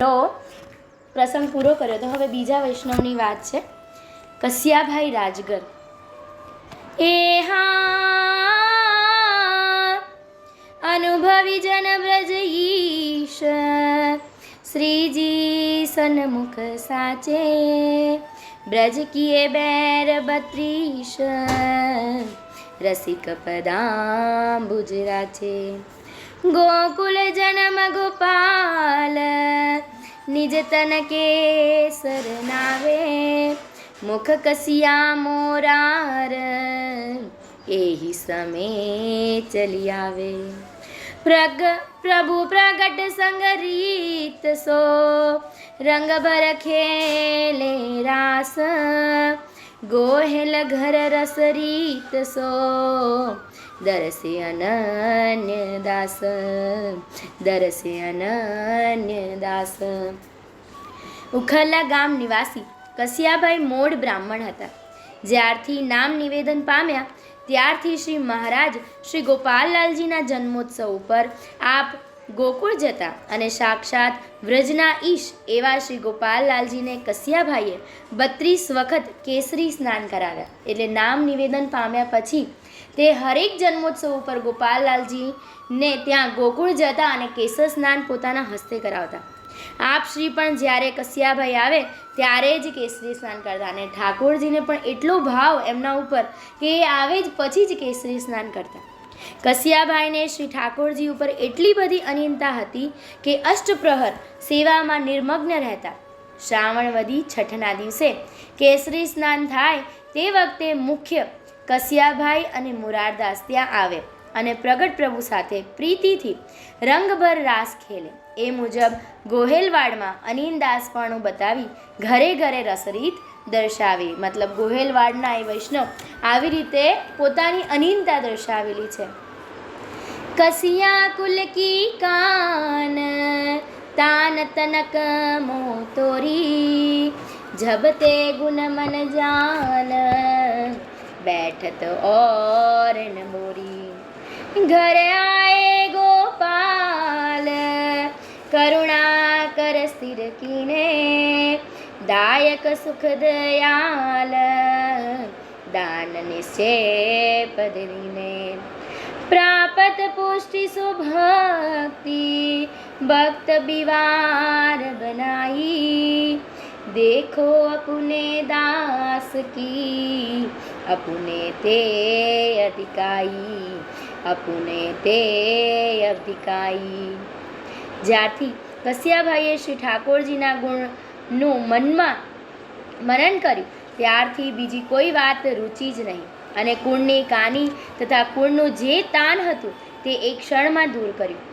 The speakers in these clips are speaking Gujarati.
તો પ્રસંગ પૂરો કર્યો. તો હવે બીજા વૈષ્ણવની વાત છે. કસિયાભાઈ રાજગર. એ હા અનુભવી જન બ્રજ ઈશ શ્રીજી સન્મુખ સાચે. બ્રજ કીએ બેર બત્રીશ રસિક પદામ રાચે ગોકુલ જનમ ગોપાલ, નિજ તન કેસર નાવે, મુખ કસિયા મોરાર, એહી સમે ચલી આવે. પ્રગ, પ્રભુ પ્રગટ સંગ રીત સો રંગ ભર ખેલે રાસ, ગોહેલ ઘર રસ રીત સો. દરસે અનન્ય દાસ દરસે અનન્ય દાસ ઉખરલા ગામ નિવાસી કસિયાભાઈ મોડ બ્રાહ્મણ હતા. જ્યારથી નામ નિવેદન પામ્યા, ત્યારથી શ્રી મહારાજ શ્રી ગોપાલલાલજીના જન્મોત્સવ ઉપર આપ ગોકુળ જતા અને સાક્ષાત વ્રજના ઈશ એવા શ્રી ગોપાલલાલજીને કસિયાભાઈએ બત્રીસ વખત કેસરી સ્નાન કરાવ્યા. એટલે નામ નિવેદન પામ્યા પછી તે હરેક જન્મોત્સવ ઉપર ગોપાલલાલજીને ત્યાં ગોકુળ જતા અને કેસર સ્નાન પોતાના હસ્તે કરાવતા. આપ શ્રી પણ જ્યારે કસિયાભાઈ આવે, ત્યારે જ કેસરી સ્નાન કરતા અને ઠાકોરજીને પણ એટલો ભાવ એમના ઉપર કે એ આવે જ પછી જ કેસરી સ્નાન કરતા. કસિયાભાઈને શ્રી ઠાકોરજી ઉપર એટલી બધી અનિયંતા હતી કે અષ્ટપ્રહર સેવામાં નિર્મગ્ન રહેતા. શ્રાવણ વધી છઠના દિવસે કેસરી સ્નાન થાય તે વખતે મુખ્ય કસિયાભાઈ અને મુરારદાસ ત્યાં આવે અને પ્રગટ પ્રભુ સાથે પ્રીતિથી રંગભર રાસ ખેલે. એ મુજબ ગોહેલવાડમાં અનિંદાસપણું બતાવી ઘરે ઘરે રસરીત દર્શાવી. મતલબ ગોહેલવાડના એ વૈષ્ણવ આવી રીતે પોતાની અનિનતા દર્શાવેલી છે. કસિયા કુલ કી કાન, તાન તનક મોતોરી જબતે ગુણ મન જાન बैठत और न मोरी घर आए गोपाल करुणा कर स्थिर कीने दायक सुख दयाल दान निश्चय पदरीने प्रापत पुष्टि सुभक्ति भक्त बिवार बनाई देखो अपने दास की અપુને તે અધિકાઈ અપુને તે અધિકાઈ જ્યારથી કશ્યાભાઈએ શ્રી ઠાકોરજીના ગુણનું મનમાં મનન કર્યું, ત્યારથી બીજી કોઈ વાત રુચિ જ નહીં અને કુળની કાની તથા કુળનું જે તાન હતું તે એક ક્ષણમાં દૂર કર્યું.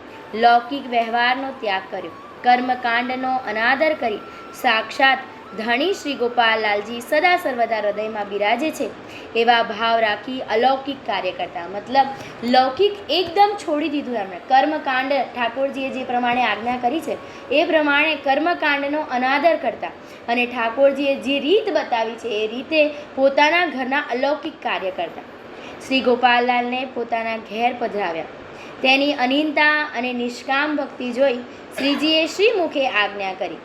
લૌકિક વ્યવહારનો ત્યાગ કર્યો, કર્મકાંડનો અનાદર કરી, સાક્ષાત ધણી શ્રી ગોપાલલાલજી સદા સર્વદા હૃદયમાં બિરાજે છે. એવા ભાવ રાખી અલૌકિક કાર્ય કરતા. મતલબ, લૌકિક એકદમ છોડી દીધું એમણે. કર્મકાંડ ઠાકોરજીએ જે પ્રમાણે આજ્ઞા કરી છે, એ પ્રમાણે કર્મકાંડનો અનાદર કરતા. અને ઠાકોરજીએ જે રીત બતાવી છે, એ રીતે પોતાના ઘરના અલૌકિક કાર્ય કરતા. શ્રી ગોપાલલાલને પોતાના ઘેર પધરાવ્યા. તેની અનિંતા અને નિષ્કામ ભક્તિ જોઈ શ્રીજીએ શ્રીમુખે આજ્ઞા કરી.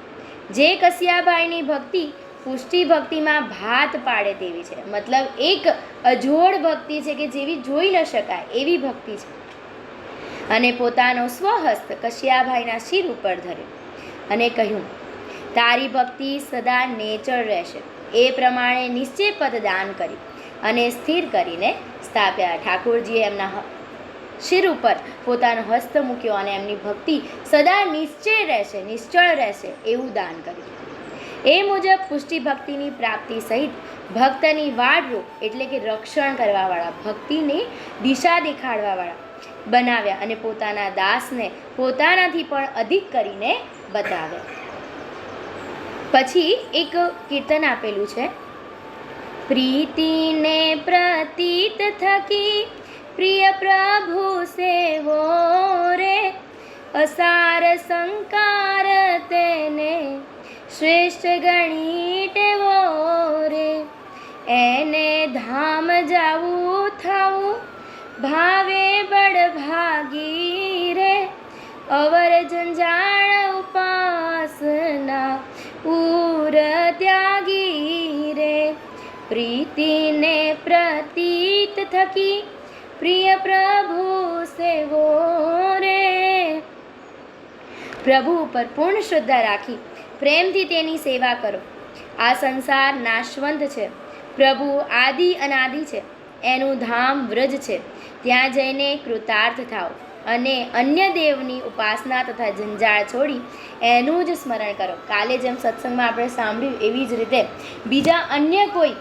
જે કસિયાભાઈની ભક્તિ પુષ્ટિ ભક્તિમાં ભાત પાડે તેવી છે. મતલબ એક અજોડ ભક્તિ છે કે જેવી જોઈ ન શકાય એવી ભક્તિ છે. અને પોતાનો સ્વહસ્ત કશિયાભાઈના શિર ઉપર ધર્યો અને કહ્યું, તારી ભક્તિ સદા નેચર રહેશે. એ પ્રમાણે નિશ્ચય પદ દાન કર્યું અને સ્થિર કરીને સ્થાપ્યા. ઠાકોરજીએ એમના શિર ઉપર. પોતાનો હસ્ત મૂક્યો અને એમની ભક્તિ સદા નિશ્ચય રહેશે, નિશ્ચળ રહેશે એવું દાન કર્યું. એ મુજબ પુષ્ટિ ભક્તિની પ્રાપ્તિ સહિત ભક્તની વાડરૂપ એટલે કે રક્ષણ કરવાવાળા, ભક્તિની દિશા દેખાડવાવાળા બનાવ્યા અને પોતાના દાસને પોતાનાથી પણ અધિક કરીને બતાવ્યા. પછી એક કીર્તન આપેલું છે. પ્રીતિને પ્રતીત થકી પ્રિય પ્રભુ સેવો રે, અસાર સંકાર તેને શ્રેષ્ઠ ગણી ટેવો રે. એને ધામ જાવું થવું, ભાવે બળભાગી રે. અવર જંજાળ ઉપાસના પૂર ત્યાગી રે. પ્રીતિને પ્રતીત થકી પ્રિય પ્રભુ સેવો રે. પ્રભુ ઉપર પૂર્ણ શ્રદ્ધા રાખી, પ્રેમથી તેની સેવા કરો. આ સંસાર નાશવંત છે. પ્રભુ આદિ અનાદિ છે. એનું ધામ વ્રજ છે. ત્યાં જઈને કૃતાર્થ થાઓ અને અન્ય દેવની ઉપાસના તથા જંજાળ છોડી એનું જ સ્મરણ કરો. કાલે જેમ સત્સંગમાં આપણે સાંભળ્યું એવી જ રીતે બીજા અન્ય કોઈ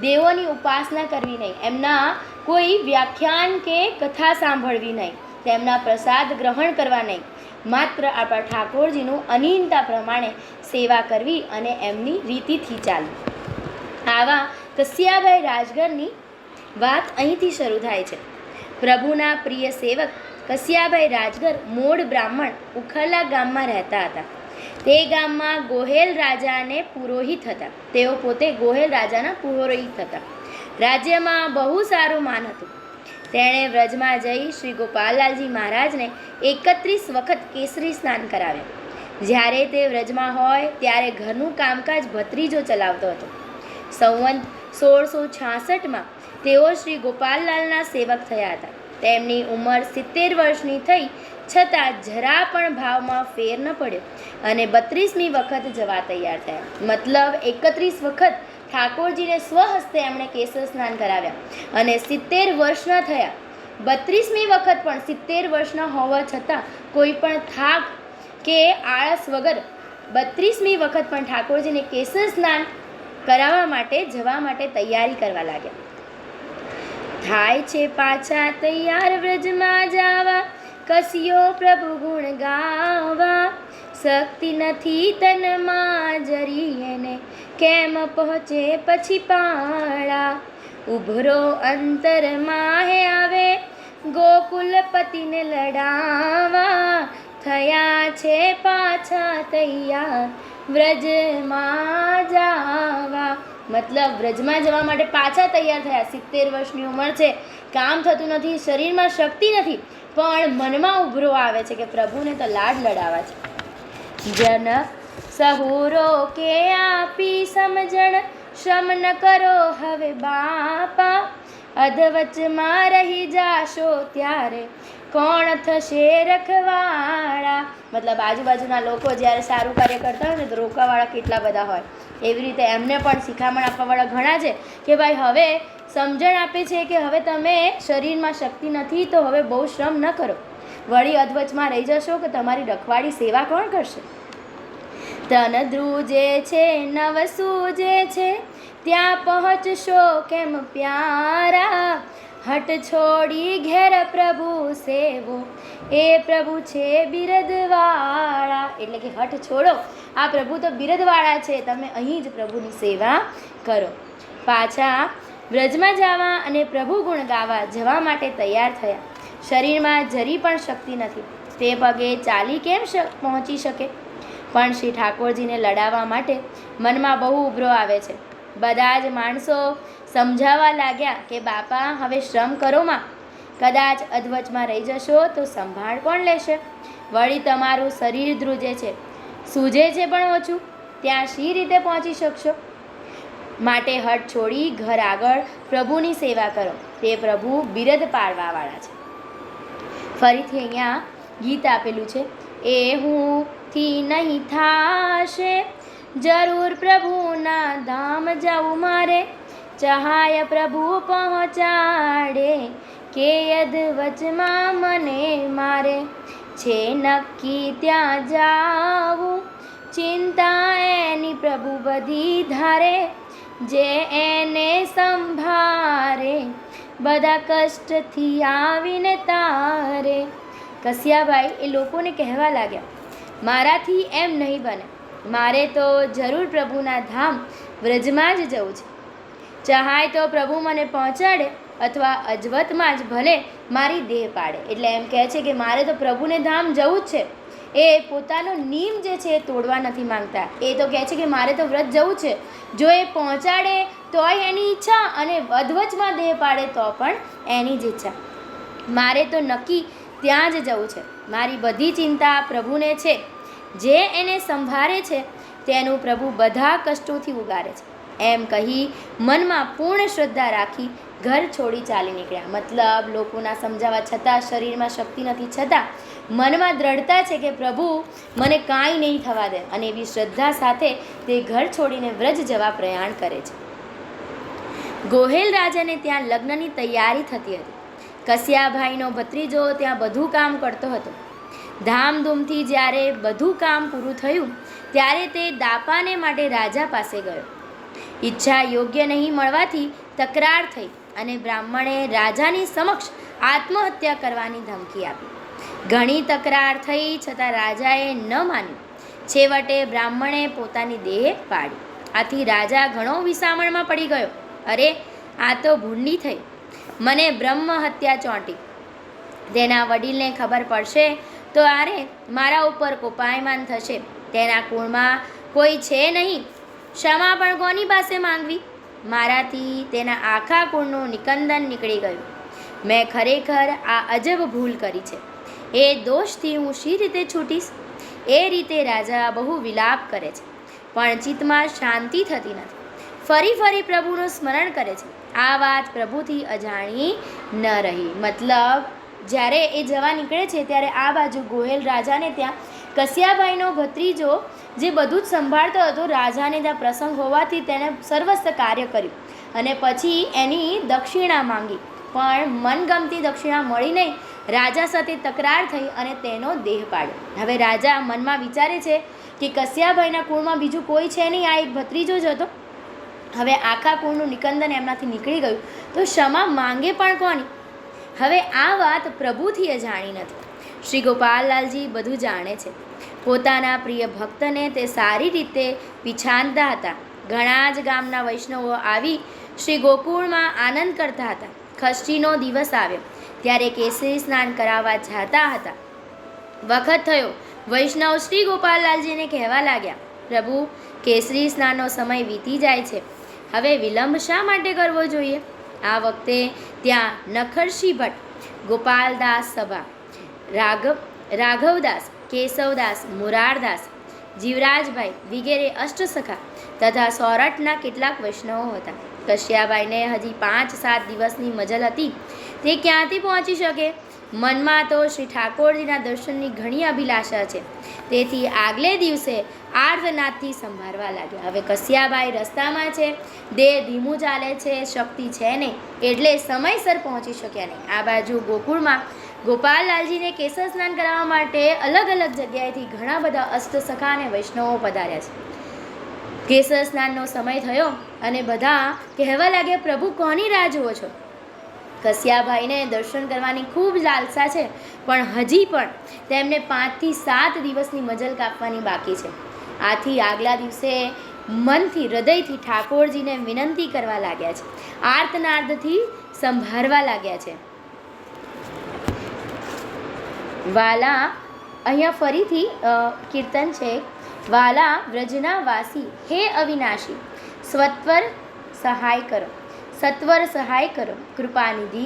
દેવોની ઉપાસના કરવી નહીં. એમના કોઈ વ્યાખ્યાન કે કથા સાંભળવી નહીં, તેમના પ્રસાદ ગ્રહણ કરવા નહીં. માત્ર આપણા ઠાકોરજીનું અનિંતા પ્રમાણે સેવા કરવી અને એમની રીતિથી ચાલવી. આવા કસિયાભાઈ રાજગરની વાત અહીંથી શરૂ થાય છે. પ્રભુના પ્રિય સેવક કસિયાભાઈ રાજગર મૂળ બ્રાહ્મણ ઉખરલા ગામમાં રહેતા હતા. તે ગામમાં ગોહેલ રાજાને પુરોહિત હતા. તેઓ પોતે ગોહેલ રાજાના પુરોહિત હતા. રાજ્યમાં બહુ સારું માન હતું. તેણે વ્રજમાં જઈ શ્રી ગોપાલલાલજી મહારાજને એકત્રીસ વખત કેસરી સ્નાન કરાવ્યા. જ્યારે તે વ્રજમાં હોય, ત્યારે ઘરનું કામકાજ ભત્રીજો ચલાવતો હતો. સંવંત સોળસો છાસઠમાં તેઓ શ્રી ગોપાલલાલના સેવક થયા હતા. તેમની ઉંમર સિત્તેર વર્ષની થઈ, છતાં જરા પણ ભાવમાં ફેર ન પડ્યો અને બત્રીસમી વખત જવા તૈયાર થયા. મતલબ એકત્રીસ વખત ઠાકોરજીને સ્વહસ્તે એમણે કેસર સ્નાન કરાવ્યા અને સિત્તેર વર્ષના થયા. બત્રીસમી વખત પણ સિત્તેર વર્ષના હોવા છતાં કોઈ પણ થાક કે આળસ વગર બત્રીસમી વખત પણ ઠાકોરજીને કેસર સ્નાન કરાવવા માટે જવા માટે તૈયારી કરવા લાગ્યા. થાય છે પાછા તૈયાર વ્રજમાં જાવા, કસિયો પ્રભુ ગુણ ગાવા. શક્તિ નથી તનમાં જરી એને કેમ પહોંચે પછી પાળા? ઉભરો અંતરમાં હે આવે, ગોકુલપતિને લડાવા થયા છે પાછા તૈયાર, વ્રજમાં જાવા. મતલબ વ્રજમાં જવા માટે પાછા તૈયાર થયા. સિત્તેર વર્ષની ઉંમર છે. કામ થતું નથી, શરીરમાં શક્તિ નથી, પણ મનમાં ઉભરો આવે છે કે પ્રભુને તો લાડ લડાવા છે. જન સહુરો કે આપી સમજણ શ્રમ ન કરો હવે બાપા. અધવચમાં રહી જાશો ત્યારે કોણ થશે રખવાળા મતલબ આજુબાજુના લોકો જ્યારે સારું કાર્ય કરતા હોય ને તો રોકાવાળા કેટલા બધા હોય. એવી રીતે એમને પણ શિખામણ આપવાવાળા ઘણા છે કે ભાઈ હવે સમજણ આપે છે કે હવે તમે શરીરમાં શક્તિ નથી તો હવે બહુ શ્રમ ન કરો. વળી અધવચમાં રહી જશો કે તમારી રખવાડી સેવા કોણ કરશે? તન ધ્રુજે છે, નવ સૂજે છે, ત્યાં પહોંચશો કેમ પ્યારા? હટ છોડી ઘેર પ્રભુ સેવો, એ પ્રભુ છે બિરદવાળા. એટલે કે હટ છોડો, આ પ્રભુ તો બિરદવાળા છે, તમે અહીં જ પ્રભુની સેવા કરો. પાછા વ્રજમાં જવા અને પ્રભુ ગુણ ગાવા જવા માટે તૈયાર થયા. શરીરમાં જરી પણ શક્તિ નથી. તે પગે ચાલી કેમ પહોંચી શકે? પણ શ્રી ઠાકોરજીને લડાવવા માટે મનમાં બહુ ઉભરો આવે છે. બધા જ માણસો સમજાવવા લાગ્યા કે, બાપા, હવે શ્રમ કરોમાં કદાચ અધવચમાં રહી જશો તો સંભાળ કોણ લેશે? વળી તમારું શરીર ધ્રુજે છે. સૂજે છે પણ ઓછું. ત્યાં શી રીતે પહોંચી શકશો? માટે હટ છોડી ઘર આગળ પ્રભુની સેવા કરો. તે પ્રભુ બિરદ પાડવાવાળા છે. ફરીથી અહીંયા ગીત આપેલું છે. એ હું થી નહીં થાશે. જરૂર પ્રભુના ધામ જાવું મારે. ચહાય પ્રભુ પહોંચાડે. કે વચમાં મને મારે. છે નક્કી ત્યાં જાવું. ચિંતા એની પ્રભુ બધી ધારે. જે એને સંભારે. બધા કષ્ટથી આવીને તારે. કસિયાભાઈ એ લોકોને કહેવા લાગ્યા. મારાથી એમ નહીં બને. મારે તો જરૂર પ્રભુના ધામ વ્રજમાં જ જવું છે. ચહાય તો પ્રભુ મને પહોંચાડે અથવા અજવતમાં જ ભલે મારી દેહ પાડે. એટલે એમ કહે છે કે મારે તો પ્રભુને ધામ જવું જ છે. એ પોતાનો નિયમ જે છે એ તોડવા નથી માંગતા. એ તો કહે છે કે મારે તો વ્રત જવું છે. જો એ પહોંચાડે તોય એની ઈચ્છા અને અધવચમાં દેહ પાડે તો પણ એની જ ઈચ્છા. મારે તો નક્કી ત્યાં જ જવું છે. મારી બધી ચિંતા પ્રભુને છે. જે એને સંભાળે છે, તેનું પ્રભુ બધા કષ્ટોથી ઉગારે છે. એમ કહી મનમાં પૂર્ણ શ્રદ્ધા રાખી ઘર છોડી ચાલી નીકળ્યા. મતલબ લોકોના સમજાવવા છતાં શરીરમાં શક્તિ નથી. છતાં મનમાં દ્રઢતા છે કે પ્રભુ મને કાંઈ નહીં થવા દે અને એવી શ્રદ્ધા સાથે તે ઘર છોડીને વ્રજ જવા પ્રયાણ કરે છે. ગોહેલ રાજાને ત્યાં લગ્નની તૈયારી થતી હતી. કસિયાભાઈનો ભત્રીજો ત્યાં બધું કામ કરતો હતો. ધામધૂમથી જ્યારે બધું કામ પૂરું થયું, ત્યારે તે દાપાને માટે રાજા પાસે ગયો. ઈચ્છા યોગ્ય નહીં મળવાથી તકરાર થઈ અને બ્રાહ્મણે રાજાની સમક્ષ આત્મહત્યા કરવાની ધમકી આપી. ઘણી તકરાર થઈ છતાં રાજાએ ન માન્યું. છેવટે બ્રાહ્મણે પોતાની દેહ પાડી. આથી રાજા ઘણો વિસામણમાં પડી ગયો. અરે, આ તો ભૂંડી થઈ. મને બ્રહ્મ હત્યા ચોંટી. તેના વડીલને ખબર પડશે તો આરે મારા ઉપર કોપાયમાન થશે. તેના કુળમાં કોઈ છે નહીં. ક્ષમા પણ કોની પાસે માંગવી? મારાથી તેના આખા કુળનું નિકંદન નીકળી ગયું. મેં ખરેખર આ અજબ ભૂલ કરી છે. એ દોષથી હું શી રીતે છૂટીશ? એ રીતે રાજા બહુ વિલાપ કરે છે. પણ ચિત્તમાં શાંતિ થતી નથી. ફરી ફરી પ્રભુનું સ્મરણ કરે છે. આ વાત પ્રભુથી અજાણી ન રહી. મતલબ, જ્યારે એ જવા નીકળે છે, ત્યારે આ બાજુ ગોહેલ રાજાને ત્યાં કસિયાભાઈનો ભત્રીજો, જે બધું જ સંભાળતો હતો, રાજાને ત્યાં પ્રસંગ હોવાથી તેણે સર્વસ્વ કાર્ય કર્યું અને પછી એની દક્ષિણા માંગી. પણ મનગમતી દક્ષિણા મળી નહીં. રાજા સાથે તકરાર થઈ અને તેનો દેહ પાડ્યો. હવે રાજા મનમાં વિચારે છે કે કસિયાભાઈના કુળમાં બીજું કોઈ છે નહીં? આ એક ભત્રીજો જ હતો. હવે આખા કુળનું નિકંદન એમનાથી નીકળી ગયું તો ક્ષમા માંગે પણ કોની? હવે આ વાત પ્રભુથી એ જાણી નથી. શ્રી ગોપાલલાલજી બધું જાણે છે. પોતાના પ્રિય ભક્તને તે સારી રીતે પીછાનતા હતા. ઘણા જ ગામના વૈષ્ણવો આવી શ્રી ગોકુળમાં આનંદ કરતા હતા. ખષ્ટીનો દિવસ આવ્યો. ત્યારે કેસરી સ્નાન કરાવવા જતા હતા. વખત થયો. વૈષ્ણવ શ્રી ગોપાલલાલજીને કહેવા લાગ્યા, પ્રભુ, કેસરી સ્નાનનો સમય વીતી જાય છે. હવે વિલંબ શા માટે કરવો જોઈએ? આ વખતે ત્યાં નખરશી ભટ્ટ, ગોપાલદાસ સભા, રાઘવ, રાઘવદાસ, કેશવદાસ, મુરારદાસ, જીવરાજભાઈ વગેરે અષ્ટસખા તથા સોરઠના કેટલાક વૈષ્ણવો હતા. કશ્યાભાઈને હજી પાંચ સાત દિવસની મજલ હતી. તે ક્યાંથી પહોંચી શકે? મનમાં તો શ્રી ઠાકોરજીના દર્શનની ઘણી અભિલાષા છે. તેથી આગલે દિવસે આર્ધનાથથી સંભાળવા લાગ્યા. હવે કસિયાબાઈ રસ્તામાં છે. દેહ ધીમું ચાલે છે. શક્તિ છે નહીં. એટલે સમયસર પહોંચી શક્યા નહીં. આ બાજુ ગોકુળમાં ગોપાલલાલજીને કેસર સ્નાન કરાવવા માટે અલગ અલગ જગ્યાએથી ઘણા બધા અષ્ટસખા અને વૈષ્ણવો પધાર્યા છે. કેસર સ્નાનનો સમય થયો અને બધા કહેવા લાગ્યા, પ્રભુ, કોની રાહ જુઓ છો? કસિયાભાઈને દર્શન કરવાની ખૂબ લાલસા છે, પણ હજી પણ તેમને પાંચથી સાત દિવસની મજલ કાપવાની બાકી છે. આથી આગલા દિવસે મનથી, હૃદયથી ઠાકોરજીને વિનંતી કરવા લાગ્યા છે. આર્તનાર્દથી સંભાળવા લાગ્યા છે. વાલા, અહીંયા ફરીથી કીર્તન છે. વાલા વ્રજના વાસી હે અવિનાશી, સ્વત્વર સહાય કરો, સત્વર સહાય કરો, કૃપાનિધિ,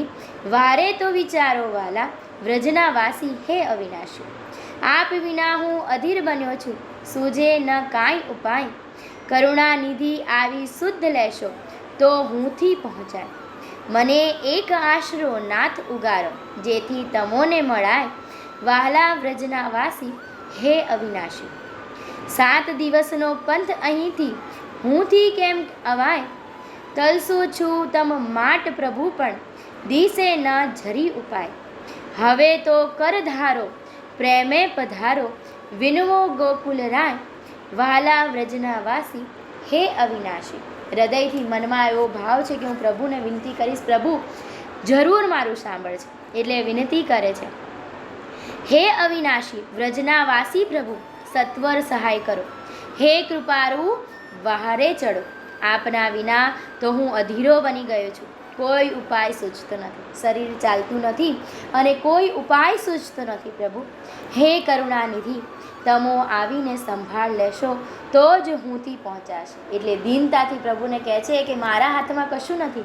વારે તો વિચારો વાલા વ્રજના વાસી હે અવિનાશી. આપ વિના હું અધીર બન્યો છું. સૂજે ન કાંઈ ઉપાય. કરુણાનિધિ આવી શુદ્ધ લેશો, તો હુંથી પહોંચાય. મને એક આશરો નાથ ઉગારો, જેથી તમોને મળાય. વાહલા વ્રજના વાસી હે અવિનાશી! સાત દિવસનો પંથ અહીંથી, હુંથી કેમ અવાય? તલસું છું તમ માટ પ્રભુ પણ દિશે ન જરી ઉપાય. હવે તો કરધારો પ્રેમે પધારો વિનવો ગોકુલ રાય, વાલા વ્રજના વાસી, હે અવિનાશી, હૃદયથી મનમાં એવો ભાવ છે કે હું પ્રભુને વિનંતી કરીશ, પ્રભુ, જરૂર મારું સાંભળશે એટલે વિનંતી કરે છે. હે અવિનાશી, વ્રજના વાસી પ્રભુ, સત્વર સહાય કરો. હે કૃપારુ, વહારે ચડો આપના વિના તો હું અધીરો બની ગયો છું. કોઈ ઉપાય સૂચતો નથી. શરીર ચાલતું નથી અને કોઈ ઉપાય સૂચતો નથી પ્રભુ. હે કરુણાનિધિ તમો આવીને સંભાળ લેશો, તો જ હુંથી પહોંચાશ. એટલે દીનતાથી પ્રભુને કહે છે કે મારા હાથમાં કશું નથી.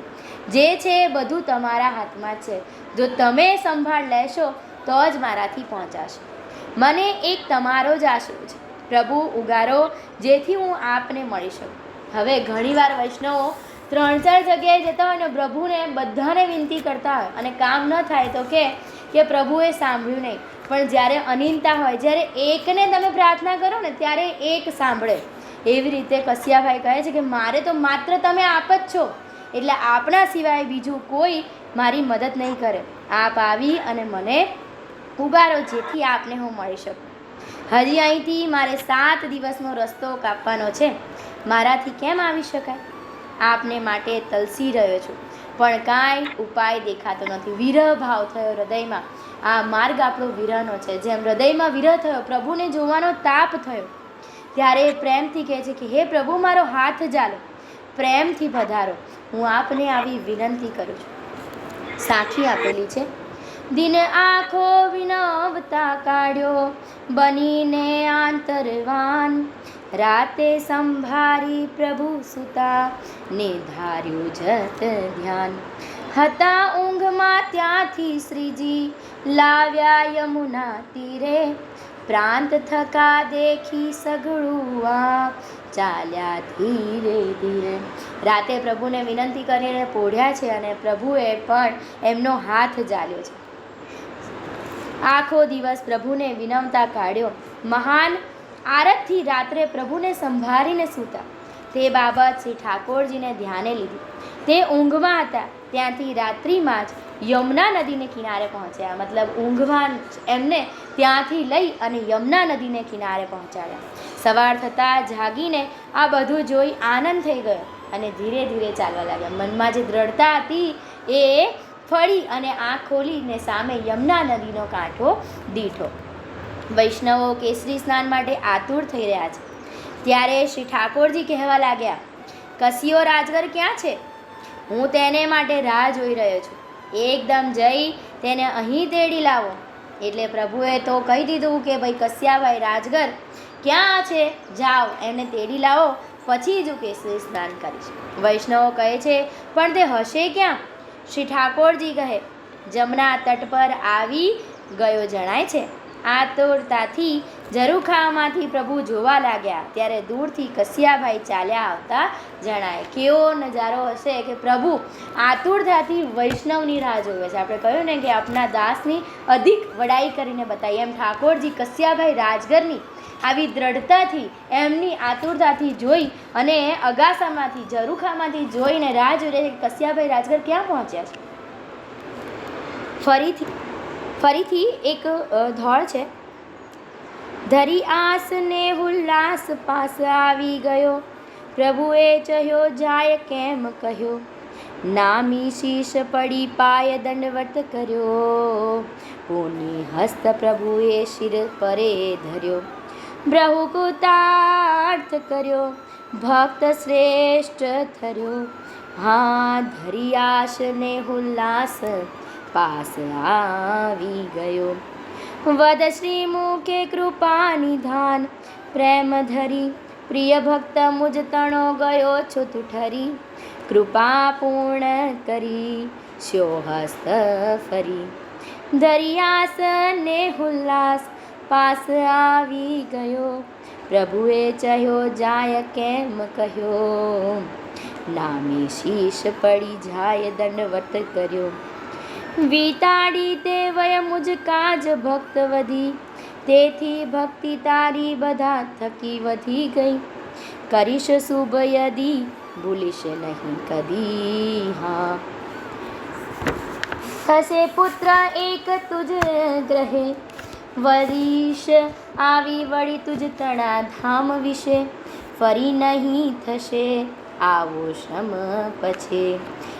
જે છે એ બધું તમારા હાથમાં છે. જો તમે સંભાળ લેશો, તો જ મારાથી પહોંચાશે. મને એક તમારો જ આશરો છે. પ્રભુ, ઉગારો, જેથી હું આપને મળી શકું. હવે ઘણીવાર વૈષ્ણવો ત્રણ ચાર જગ્યાએ જતા હોય ને પ્રભુને બધાને વિનંતી કરતા હોય અને કામ ન થાય તો કે પ્રભુએ સાંભળ્યું નહીં. પણ જ્યારે અનિંતા હોય, જ્યારે એકને તમે પ્રાર્થના કરો ને, ત્યારે એક સાંભળે. એવી રીતે કસિયાભાઈ કહે છે કે, મારે તો માત્ર તમે આપ જ છો. એટલે આપણા સિવાય બીજું કોઈ મારી મદદ નહીં કરે. આપ આવી અને મને ઉગારો જેથી આપને હું મળી શકું. હજી અહીંથી મારે સાત દિવસનો રસ્તો કાપવાનો છે. મારાથી કેમ આવી શકાય? આપને માટે તલસી રહ્યો છું. પણ કાંઈ ઉપાય દેખાતો નથી. વિરહ ભાવ થયો હૃદયમાં. આ માર્ગ આપણો વિરહનો છે. જેમ હૃદયમાં વિરહ થયો, પ્રભુને જોવાનો તાપ થયો, ત્યારે એ પ્રેમથી કહે છે કે, હે પ્રભુ, મારો હાથ ચાલો, પ્રેમથી પધારો. હું આપને આવી વિનંતી કરું છું. સાખી આપેલી છે. દિને આંખો વિનવતા કાઢ્યો, બનીને આંતરવાન. રાતે સંભારી પ્રભુ સુતા, ને ધાર્યું જત ધ્યાન. હતા ઊંઘમાં ત્યાંથી શ્રીજી લાવ્યા યમુના તીરે. પ્રાંત થકા દેખી સઘળું આ ચાલ્યા ધીરે ધીરે. રાતે પ્રભુને વિનંતી કરીને પોઢ્યા છે અને પ્રભુએ પણ એમનો હાથ જાળ્યો છે. આખો દિવસ પ્રભુને વિનમતા કાઢ્યો. મહાન આરતથી રાત્રે પ્રભુને સંભાળીને સૂતા. તે બાબત શ્રી ઠાકોરજીને ધ્યાને લીધી. તે ઊંઘમાં હતા. ત્યાંથી રાત્રિમાં જ યમુના નદીને કિનારે પહોંચ્યા. મતલબ ઊંઘમાં એમને ત્યાંથી લઈ અને યમુના નદીને કિનારે પહોંચાડ્યા. સવાર થતાં જાગીને આ બધું જોઈ આનંદ થઈ ગયો અને ધીરે ધીરે ચાલવા લાગ્યા. મનમાં જે દ્રઢતા હતી એ ફળી અને આંખ ખોલીને સામે યમુના નદીનો કાંઠો દીઠો. વૈષ્ણવો કેસરી સ્નાન માટે આતુર થઈ રહ્યા છે. ત્યારે શ્રી ઠાકોરજી કહેવા લાગ્યા, કસિયો રાજગર ક્યાં છે? હું તેને માટે રાહ જોઈ રહ્યો છું. એકદમ જઈ તેને અહીં તેડી લાવો. એટલે પ્રભુએ તો કહી દીધું કે ભાઈ કસ્યાભાઈ રાજગર, ક્યાં છે? જાઓ, એને તેડી લાવો, પછી જ હું કેસરી સ્નાન કરીશ. વૈષ્ણવો કહે છે, પણ તે હશે ક્યાં? શ્રી ઠાકોરજી કહે જમના તટ પર આવી ગયો જણાય છે. આતુરતાથી ઝરૂખામાંથી પ્રભુ જોવા લાગ્યા. ત્યારે દૂરથી કસિયાભાઈ ચાલ્યા આવતા જણાય કેવો નજારો હશે કે પ્રભુ, આતુરતાથી વૈષ્ણવની રાહ જોવે છે. આપણે કહ્યું ને કે આપના દાસની અધિક વડાઈ કરીને બતાવી. એમ ઠાકોરજી કસિયાભાઈ રાજગરની આવી દ્રઢતાથી એમની આતુરતાથી જોઈ અને અગાસામાંથી ઝરૂખામાંથી જોઈને રાહ જોઈ રહ્યા છે કસિયાભાઈ રાજગર ક્યાં પહોંચ્યા છે. ફરીથી ફરીથી એક ધોળ છે. ધરી આસ ને ઉલ્લાસ પાસ આવી ગયો. પ્રભુએ ચહ્યો જાય કેમ કહ્યો? નામી શીશ પડી પાય દંડવત કર્યો. પુની હસ્ત પ્રભુએ શિર પરે ધર્યો. બ્રહુકુતાર્થ કર્યો. ભક્ત શ્રેષ્ઠ થર્યો. હા, ધરી આશ ને ઉલ્લાસ પાસ આવી ગયો. વદ શ્રી મુખે કૃપા નિધાન પ્રેમ ધરી પ્રિય ભક્ત મુજ તણો ગયો છું તું ઠરી. કૃપા પૂર્ણ કરી શ્યો હસ્ત ફરી. દરિયાસ ને ઉલ્લાસ પાસ આવી ગયો. પ્રભુએ ચહ્યો જાય કેમ કહ્યો? નામે શીશ પડી જાય દંડવત કર્યો. વિતાડી તે વય મુજ કાજ ભક્ત વધી. તેથી ભક્તિ તારી બધા થકી વધી ગઈ. કરીશ શુભ યદી, ભૂલીશ નહીં કદી, હા. થશે પુત્ર એક તુજ ગ્રહે. વરીશ આવી વળી તુજ તણા ધામ વિશે. ફરી નહીં થશે. આવો શ્રમ પછી.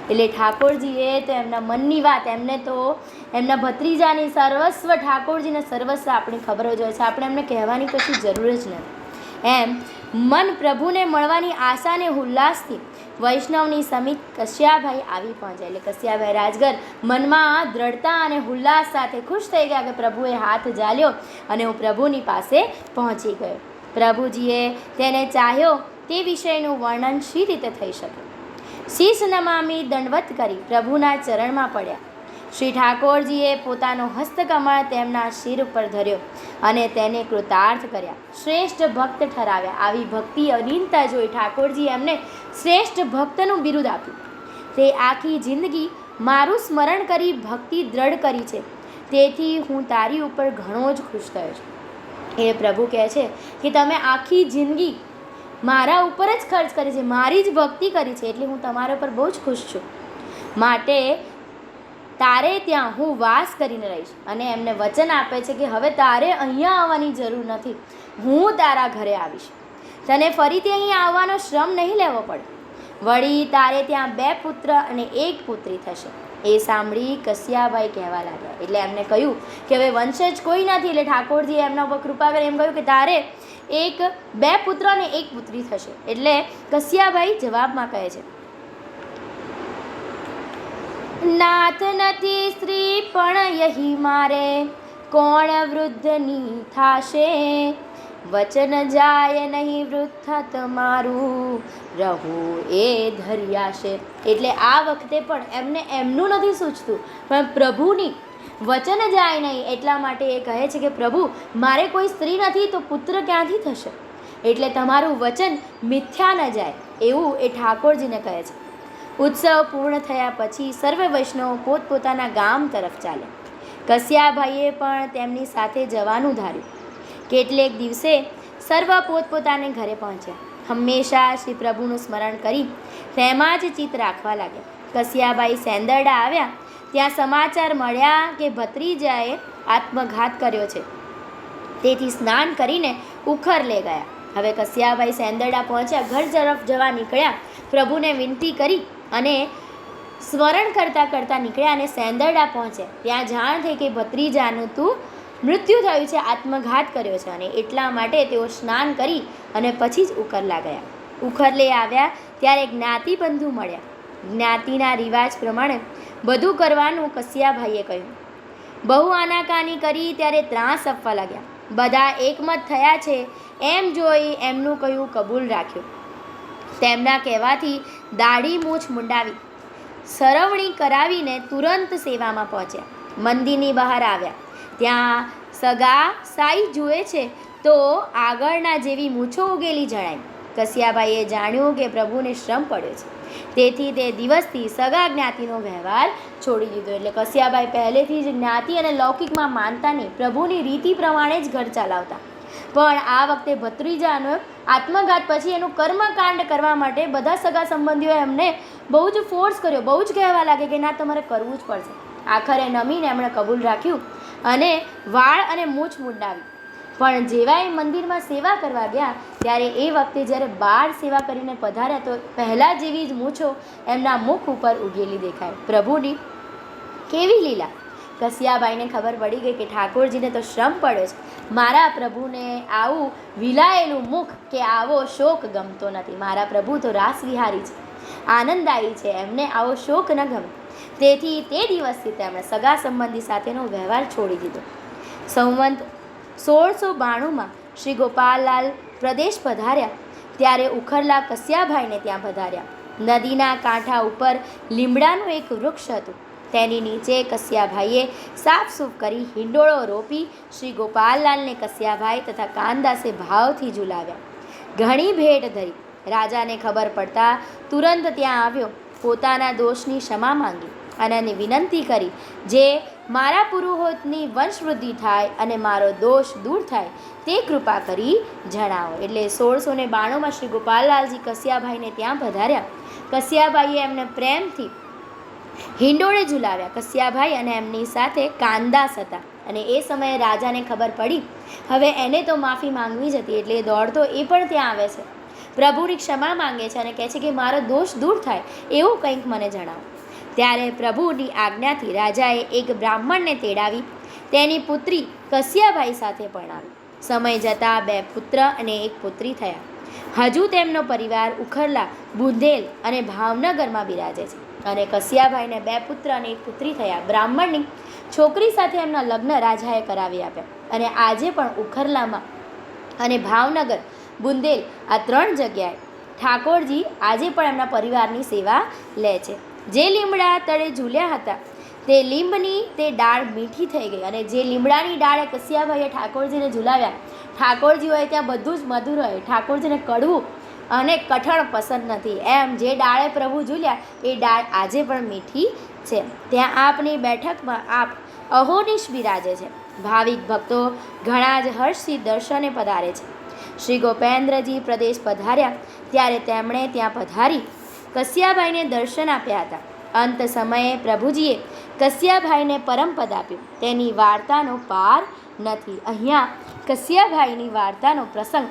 એટલે ઠાકોરજીએ તો એમના મનની વાત, એમને તો એમના ભત્રીજાની સર્વસ્વ ઠાકોરજીને સર્વસ્વ આપણી ખબર જ હોય છે. આપણે એમને કહેવાની કશી જરૂર જ નથી. એમ, મન પ્રભુને મળવાની આશાને ઉલ્લાસથી વૈષ્ણવની સમિત કશ્યાભાઈ આવી પહોંચ્યા. એટલે કશ્યાભાઈ રાજગર મનમાં દ્રઢતા અને ઉલ્લાસ સાથે ખુશ થઈ ગયા કે પ્રભુએ હાથ ઝાલ્યો અને હું પ્રભુની પાસે પહોંચી ગયો. પ્રભુજીએ તેને ચાહ્યો તે વિષયનું વર્ણન શી રીતે થઈ શકે? શીશ નમામી દંડવત કરી પ્રભુના ચરણમાં પડ્યા. શ્રી ઠાકોરજીએ પોતાનો હસ્તકમળ તેમના શિર ઉપર ધર્યો અને તેને કૃતાર્થ કર્યા. શ્રેષ્ઠ ભક્ત ઠરાવ્યા. આવી ભક્તિ અનીનતા જોઈ ઠાકોરજી એમને શ્રેષ્ઠ ભક્તનું બિરુદ આપ્યું. તે આખી જિંદગી મારું સ્મરણ કરી ભક્તિ દ્રઢ કરી છે. તેથી હું તારી ઉપર ઘણો જ ખુશ થયો છું. એ પ્રભુ કહે છે કે, તમે આખી જિંદગી મારા ઉપર જ ખર્ચ કરી છે, મારી જ ભક્તિ કરી છે, એટલે હું તમારા પર બહુ જ ખુશ છું. માટે તારે ત્યાં હું વાસ કરીને રહીશ અને એમને વચન આપે છે કે હવે તારે અહીંયા આવવાની જરૂર નથી, હું તારા ઘરે આવીશ. તને ફરીથી અહીં આવવાનો શ્રમ નહીં લેવો પડે. વળી તારે ત્યાં બે પુત્ર અને એક પુત્રી થશે. એ સાંભળી કસિયાભાઈ કહેવા લાગ્યા. એટલે એમને કહ્યું કે હવે વંશજ કોઈ નથી, એટલે ઠાકોરજી એમના ઉપર કૃપા કરી, એમ કહ્યું કે તારે એક, બે પુત્ર અને એક પુત્રી થશે. એટલે કસિયાભાઈ જવાબમાં કહે છે, નાથ નથી સ્ત્રી, પણ યહી મારે. કોણ વૃદ્ધની થાશે? વચન જાય નહીં વૃદ્ધ તમારું રહું એ ધર્યાશે. એટલે આ વખતે પણ એમને એમનું નથી સૂચતું, પણ પ્રભુની વચન જાય નહીં. એટલા માટે એ કહે છે કે, પ્રભુ, મારે કોઈ સ્ત્રી નથી, તો પુત્ર ક્યાંથી થશે? એટલે તમારું વચન મિથ્યા ન જાય, એવું એ ઠાકોરજીને કહે છે. ઉત્સવ પૂર્ણ થયા પછી સર્વે વૈષ્ણવો પોતપોતાના ગામ તરફ ચાલે. કસ્યાભાઈએ પણ તેમની સાથે જવાનું ધાર્યું. કેટલેક દિવસે સર્વ પોતપોતાને ઘરે પહોંચ્યા. હંમેશા શ્રી પ્રભુનું સ્મરણ કરી તેમાં જ ચિત્ત રાખવા લાગ્યા. કસ્યાભાઈ સેંદરડા આવ્યા ત્યાં સમાચાર મળ્યા કે ભત્રીજાએ આત્મઘાત કર્યો છે. તેથી સ્નાન કરીને ઉખર લે ગયા. હવે કસિયાભાઈ સેંદરડા પહોંચ્યા, ઘર તરફ જવા નીકળ્યા. પ્રભુને વિનંતી કરી અને સ્મરણ કરતાં કરતાં નીકળ્યા અને સેંદરડા પહોંચ્યા. ત્યાં જાણ થઈ કે ભત્રીજાનું તું મૃત્યુ થયું છે, આત્મઘાત કર્યો છે અને એટલા માટે તેઓ સ્નાન કરી અને પછી જ ઉખરલા ગયા. ઉખરલે આવ્યા, ત્યારે જ્ઞાતિબંધુ મળ્યા. જ્ઞાતિના રિવાજ પ્રમાણે બધું કરવાનું કસિયાભાઈએ કહ્યું. બહુ આનાકાની કરી ત્યારે ત્રાસ આપવા લાગ્યા. બધા એકમત થયા છે, એમ જોઈ એમનું કહ્યું કબૂલ રાખ્યું. તેમના કહેવાથી દાઢી મૂછ મુંડાવી, સરવણી કરાવીને તુરંત સેવામાં પહોંચ્યા. મંદિરની બહાર આવ્યા. ત્યાં સગા સાઈ જુએ છે તો આગળના જેવી મૂછો ઉગેલી જણાય. કસિયાભાઈએ જાણ્યું કે પ્રભુને શ્રમ પડ્યો છે. તેથી તે દિવસથી સગા જ્ઞાતિનો વ્યવહાર છોડી દીધો. એટલે કસિયાભાઈ પહેલેથી જ જ્ઞાતિ અને લૌકિકમાં માનતા નહીં પ્રભુની રીતિ પ્રમાણે જ ઘર ચલાવતા. પણ આ વખતે ભત્રીજાનો આત્મઘાત પછી એનું કર્મકાંડ કરવા માટે બધા સગા સંબંધીઓ એમને બહુ જ ફોર્સ કર્યો. બહુ જ કહેવા લાગે કે ના, તમારે કરવું જ પડશે. આખરે નમીને એમણે કબૂલ રાખ્યું અને વાળ અને મૂછ મુંડાવી. પણ જેવા એ મંદિરમાં સેવા કરવા ગયા, ત્યારે એ વખતે જ્યારે બાળ સેવા કરીને પધાર્યા તો પહેલાં જેવી જ મૂછો એમના મુખ ઉપર ઉગેલી દેખાય. પ્રભુની કેવી લીલા? કસિયાબાઈને ખબર પડી ગઈ કે ઠાકોરજીને તો શ્રમ પડ્યો છે. મારા પ્રભુને આવું વિલાયેલું મુખ કે આવો શોક ગમતો નથી. મારા પ્રભુ તો રાસવિહારી છે. આનંદદાયી છે. એમને આવો શોક ન ગમે. તેથી તે દિવસથી તેમણે સગા સંબંધી સાથેનો વ્યવહાર છોડી દીધો. સંવંત સોળસો બાણુંમાં શ્રી ગોપાલલાલ પ્રદેશ પધાર્યા. ત્યારે ઉખરલા કસ્યાભાઈને ત્યાં પધાર્યા. નદીના કાંઠા ઉપર લીમડાનું એક વૃક્ષ હતું. તેની નીચે કસ્યાભાઈએ સાફસૂફ કરી હિંડોળો રોપી શ્રી ગોપાલલાલને કસ્યાભાઈ તથા કાનદાસે ભાવથી ઝુલાવ્યા. ઘણી ભેટ ધરી. રાજાને ખબર પડતા તુરંત ત્યાં આવ્યો. પોતાના દોષની ક્ષમા માંગી અને વિનંતી કરી, જે મારા પુરુહોતની વંશવૃદ્ધિ થાય અને મારો દોષ દૂર થાય, તે કૃપા કરી જણાવો. એટલે સોળસો ને બાણુંમાં શ્રી ગોપાલલાલજી કસિયાભાઈને ત્યાં પધાર્યા. કસિયાભાઈએ એમને પ્રેમથી હિંડોળે ઝુલાવ્યા. કસિયાભાઈ અને એમની સાથે કાંદાસ હતા અને એ સમયે રાજાને ખબર પડી, હવે એને તો માફી માંગવી જ હતી, એટલે દોડતો એ પણ ત્યાં આવે છે. પ્રભુની ક્ષમા માંગે છે અને કહે છે કે મારો દોષ દૂર થાય, એવું કંઈક મને જણાવો. ત્યારે પ્રભુની આજ્ઞાથી રાજાએ એક બ્રાહ્મણને તેડાવી તેની પુત્રી કસ્યાભાઈ સાથે પરણાવી. સમય જતાં બે પુત્ર અને એક પુત્રી થયા. હજુ તેમનો પરિવાર ઉખરલા, બુંદેલ અને ભાવનગરમાં બિરાજે છે. અને કસિયાભાઈને બે પુત્ર અને એક પુત્રી થયા. બ્રાહ્મણની છોકરી સાથે એમના લગ્ન રાજાએ કરાવી આપ્યા. અને આજે પણ ઉખરલામાં અને ભાવનગર, બુંદેલ આ ત્રણ જગ્યાએ ઠાકોરજી આજે પણ એમના પરિવારની સેવા લે છે. જે લીમડા તળે ઝૂલ્યા હતા, તે લીંબની તે ડાળ મીઠી થઈ ગઈ અને જે લીમડાની ડાળે કસિયાભાઈએ ઠાકોરજીને ઝુલાવ્યા ઠાકોરજી હોય ત્યાં બધું જ મધુર હોય, ઠાકોરજીને કડવું અને કઠણ પસંદ નથી. એમ જે ડાળે પ્રભુ ઝૂલ્યા, એ ડાળ આજે પણ મીઠી છે. ત્યાં આપની બેઠકમાં આપ અહોનિશ બિરાજે છે. ભાવિક ભક્તો ઘણા જ હર્ષથી દર્શને પધારે છે. શ્રી ગોપેન્દ્રજી પ્રદેશ પધાર્યા, ત્યારે તેમણે ત્યાં પધારી કસિયાભાઈને દર્શન આપ્યા હતા. અંત સમયે પ્રભુજીએ કસિયાભાઈને પરમપદ આપ્યું. તેની વાર્તાનો પાર નથી. અહીંયા કસિયાભાઈની વાર્તાનો પ્રસંગ